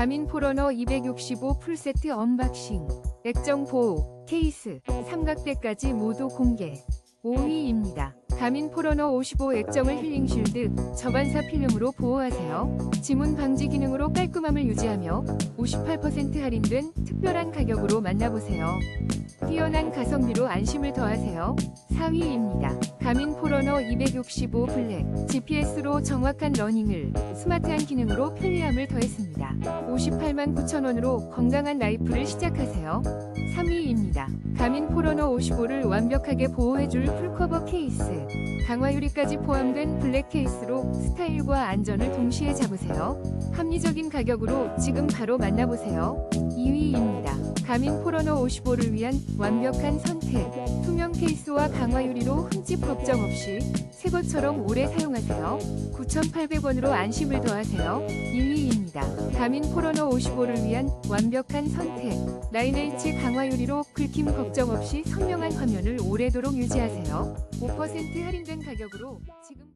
가민 포러너 265 풀세트 언박싱. 액정 보호, 케이스, 삼각대까지 모두 공개. 5위입니다. 가민 포러너 55 액정을 힐링 쉴드, 저반사 필름으로 보호하세요. 지문 방지 기능으로 깔끔함을 유지하며 58% 할인된 특별한 가격으로 만나보세요. 뛰어난 가성비로 안심을 더하세요. 4위입니다. 가민 포러너 265 블랙 GPS로 정확한 러닝을 스마트한 기능으로 편리함을 더했습니다. 58만 9천원으로 건강한 라이프를 시작하세요. 3위입니다. 가민 포러너 55를 완벽하게 보호해줄 풀커버 케이스 강화 유리까지 포함된 블랙 케이스로 스타일과 안전을 동시에 잡으세요. 합리적인 가격으로 지금 바로 만나보세요. 2위입니다. 가민 포러너 55를 위한 완벽한 선택. 투명 케이스와 강화 유리로 흠집 걱정 없이 새 것처럼 오래 사용하세요. 9,800원으로 안심을 더하세요. 1위입니다. 가민 포러너 55를 위한 완벽한 선택. 라인H 강화 유리로 긁힘 걱정 없이 선명한 화면을 오래도록 유지하세요. 5% 할인된 가격으로 지금